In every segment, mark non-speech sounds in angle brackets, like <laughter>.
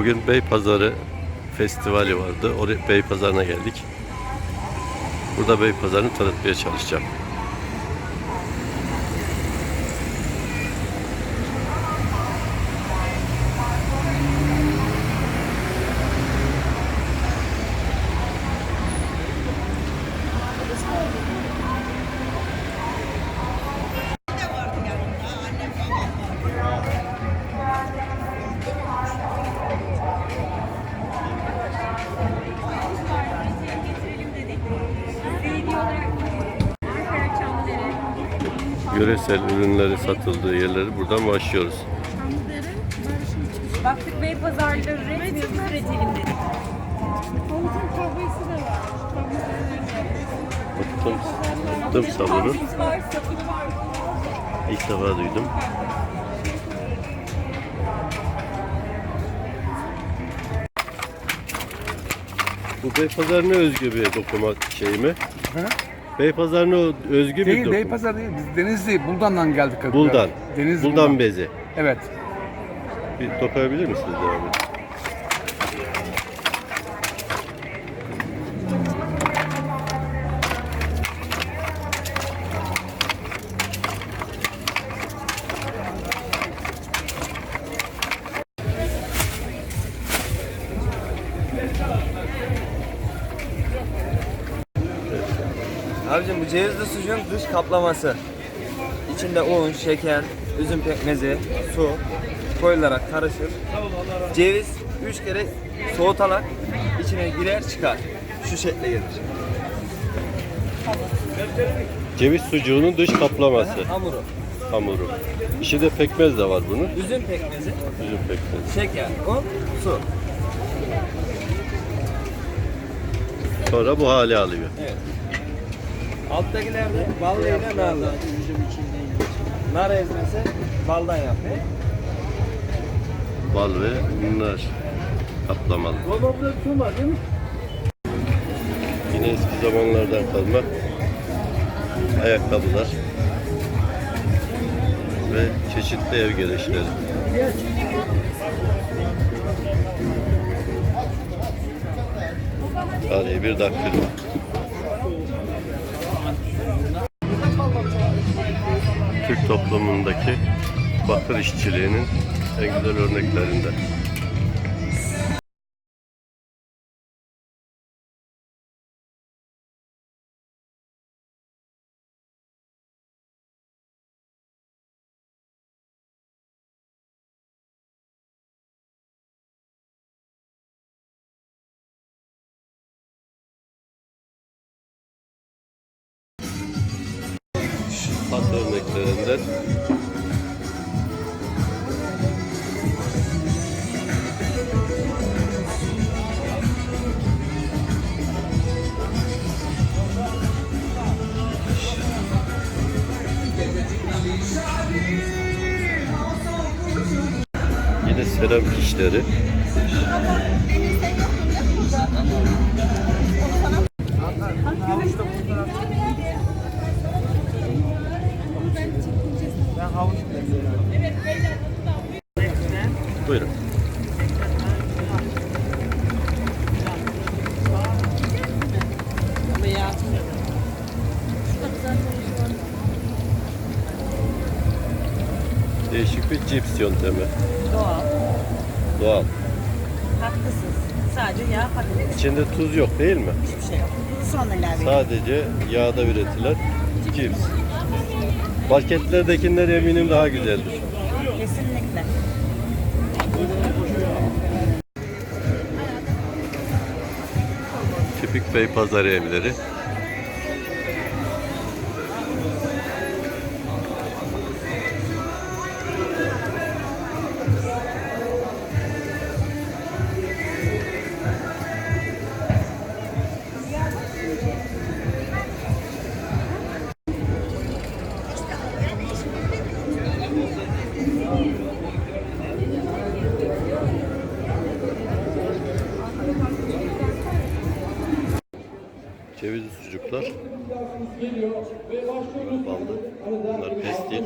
Bugün Beypazarı Festivali vardı. Oraya Beypazarı'na geldik. Burada Beypazarı'nı tanıtmaya çalışacağım. Yöresel ürünleri satıldığı yerleri buradan başlıyoruz. Baktık Bey pazarları üretmiyor, biz üretelim dedik. Kahvesi de var. Bıktım, bıktım sabunu. Kahvemiz var, sapı var. İlk defa duydum. Bu Beypazarı'na özgü bir dokuma şey mi? Hı? Beypazarı'na özgü bir Değil, dokuma. Beypazarı değil. Biz Denizli, Buldan'dan geldik. Buldan. Denizli, Buldan bezi. Evet. Bir dokuyabilir misiniz abi? Abicim bu cevizli sucuğun dış kaplaması. İçinde un, şeker, üzüm pekmezi, su koyularak karışır. Ceviz 3 kere soğutarak içine girer çıkar. Şu şekle gelir. Ceviz sucuğunun dış kaplaması, Hamuru. hamuru. İçinde pekmez de var bunun. Üzüm pekmezi, Üzüm pekmezi. şeker, un, su. Sonra bu hale alıyor. Evet. Alttakiler de ballı ile narlı. Nar ezmesi baldan yapıyor. Bal ve nar kaplamalı. Yine eski zamanlardan kalma ayakkabılar ve çeşitli ev gereçleri. Tarihi bir daktilo. Toplumundaki bakır işçiliğinin en güzel örneklerinden. Örneklerinden Yine seramik işleri. Buyurun. Değişik bir cips yöntemi. Doğal. Doğal. Haklısınız. Sadece yağ patates. İçinde tuz yok değil mi? Hiçbir şey yok. Son ilave. Sadece yağda üretilen cips. Marketlerdekiler eminim daha güzeldir. Tipik bey pazarı evleri. Cevizli sucuklar. Ballı. Bunlar pestil.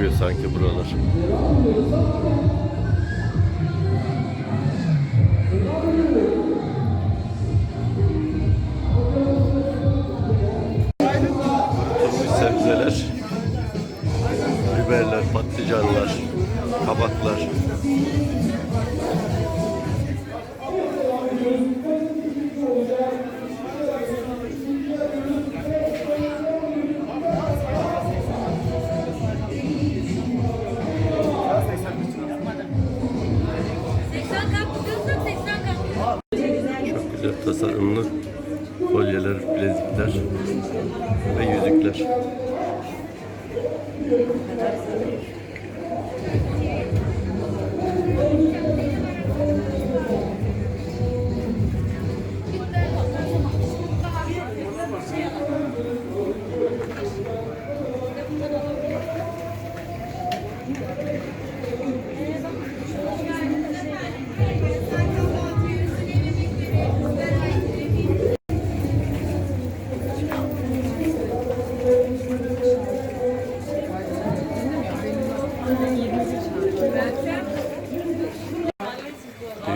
Kokuyor sanki buralar. Kolyeler, bilezikler ve yüzükler.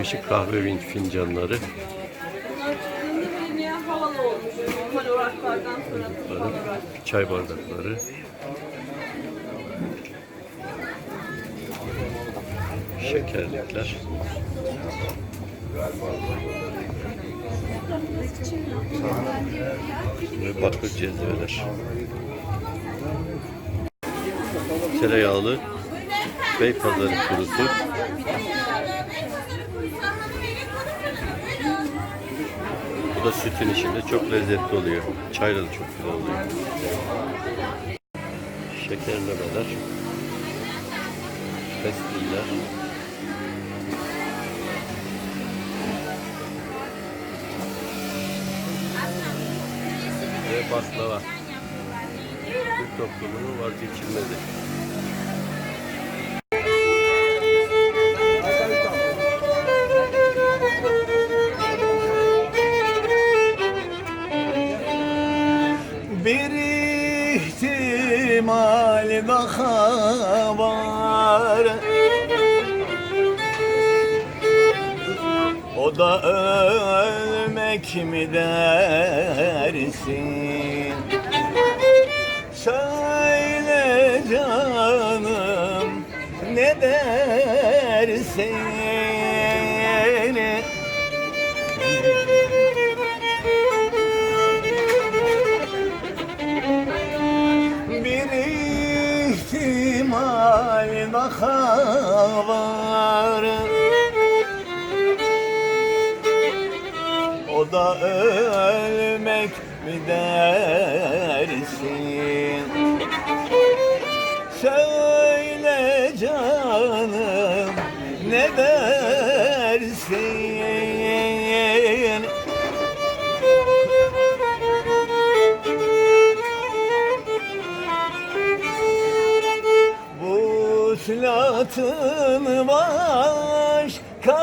Değişik kahve fincanları. Bardakları, Çay bardakları. Şekerlikler. Ve bakır cezveler. Tereyağlı Beypazarı kurusu. Da sütün içinde çok lezzetli oluyor. Çayla da çok güzel oluyor. Şekerlemeler. Pestiller. Ve baklava. Türk toplumunun vazgeçilmezi. Da ölmek mi dersin Vuslatın başka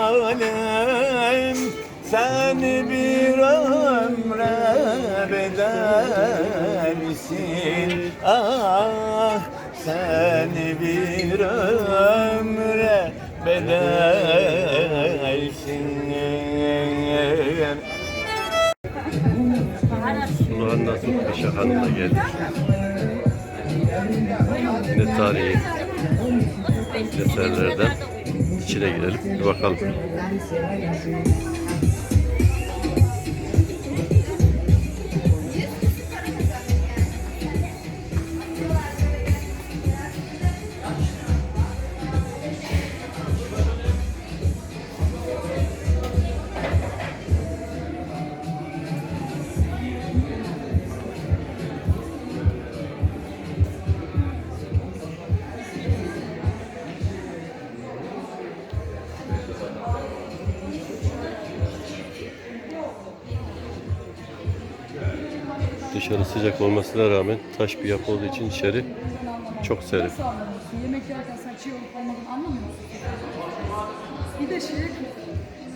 alem Sen bir ömre bedelsin Ah sen bir ömre bedelsin Suluhan'dan Paşa Hanı'na geldik. Tarihi eserlerden içine girelim. Bir bakalım. Dışarı sıcak olmasına rağmen taş bir yapı olduğu için içeri çok serin. Nasıl anlamıyorsun? Yemek yerken sen çiğ olup olmadığını anlamıyor musun? Bir de şey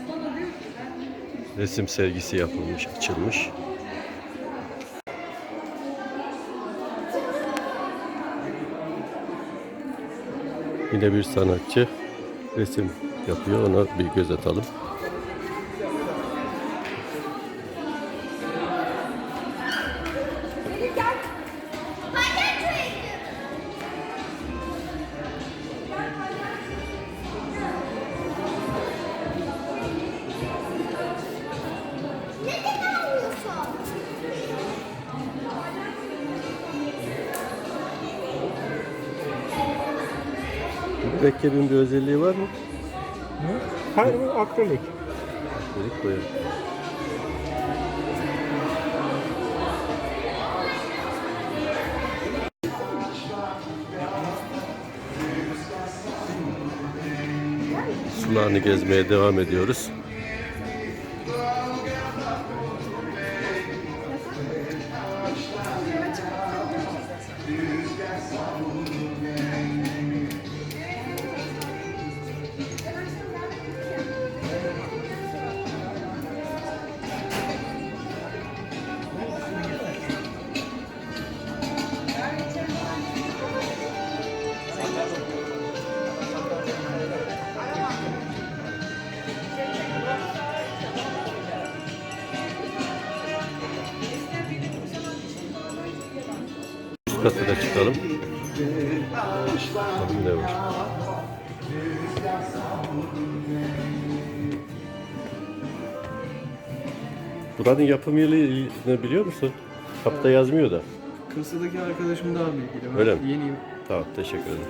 bana diyor ki Resim sergisi yapılmış, açılmış. Yine bir sanatçı resim yapıyor. Ona bir göz atalım. Mürekkebin bir özelliği var mı? Hayır bu akrilik. Dedik koyalım. Sularını gezmeye devam ediyoruz. Üst kata da çıkalım. Bakalım ne var. Buranın yapım yılını biliyor musun? Kapta yazmıyor da. Kırsıdaki arkadaşım daha bilgili. Ben Öyle mi? Yeniyim. Tamam teşekkür ederim.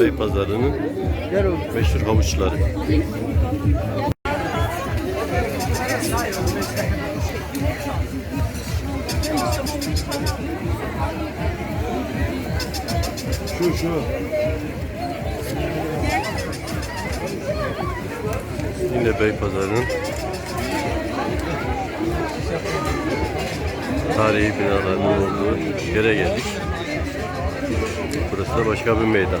Bey pazarının meşhur havuçları. Şu şu. Yine Bey pazarının tarihi binalarının olduğu yere geldik. Burası da başka bir meydan.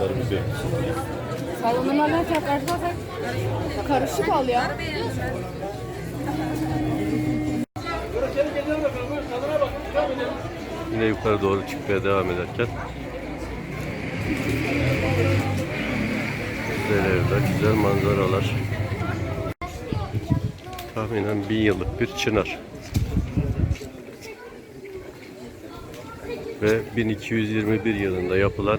Gör. salonlardan karşılarsak karışık al ya. Yine yukarı doğru çıkmaya devam ederken güzel evler, güzel manzaralar. Tahminen bin yıllık bir çınar. Ve 1221 yılında yapılan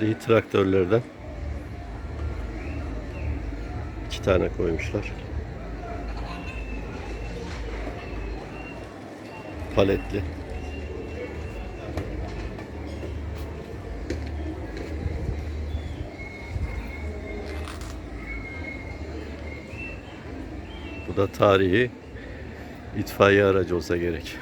Tarihi traktörlerden İki tane koymuşlar. Paletli. Bu da tarihi itfaiye aracı olsa gerek.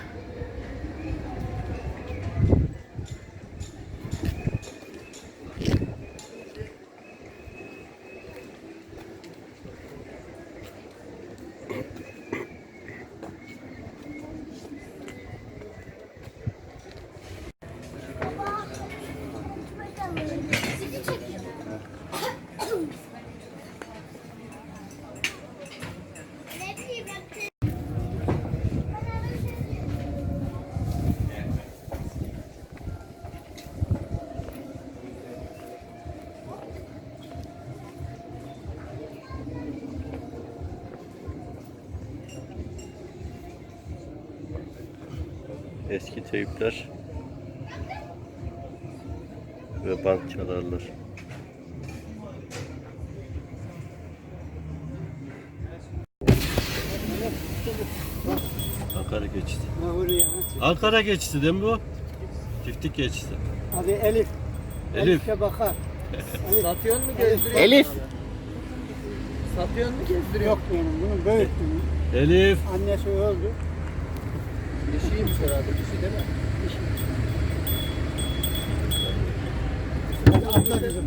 Eski teypler ve bant çalarlar. Ankara geçti. Ankara geçti değil mi bu? Çiftlik geçti. Hadi Elif. Elif. Elif'e bakar. <laughs> Satıyor mu gezdiriyor? Elif. Satıyor mu gezdiriyor? Yok benim bunu büyüttüm. Elif. Annesi öldü. Dişiymiş herhalde. Değil mi? Hadi atla kızım.